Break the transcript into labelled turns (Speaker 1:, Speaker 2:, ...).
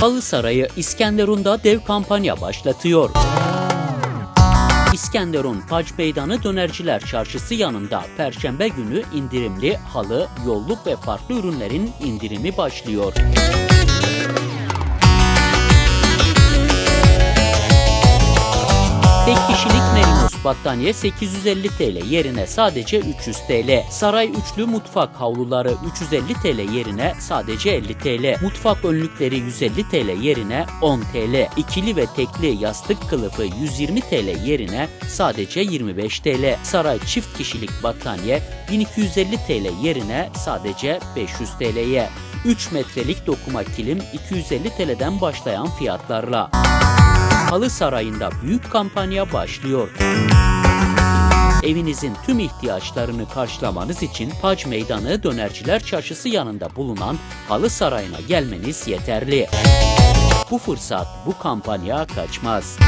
Speaker 1: Halı Sarayı İskenderun'da dev kampanya başlatıyor. İskenderun Pac Meydanı Dönerciler Çarşısı yanında Perşembe günü indirimli halı, yolluk ve farklı ürünlerin indirimi başlıyor. Tek kişilik Merinos battaniye 850 TL yerine sadece 300 TL. Saray üçlü mutfak havluları 350 TL yerine sadece 50 TL. Mutfak önlükleri 150 TL yerine 10 TL. İkili ve tekli yastık kılıfı 120 TL yerine sadece 25 TL. Saray çift kişilik battaniye 1250 TL yerine sadece 500 TL'ye. 3 metrelik dokuma kilim 250 TL'den başlayan fiyatlarla. Halı Sarayı'nda büyük kampanya başlıyor. Evinizin tüm ihtiyaçlarını karşılamanız için Pac Meydanı Dönerciler Çarşısı yanında bulunan Halı Sarayı'na gelmeniz yeterli. Bu fırsat, bu kampanya kaçmaz.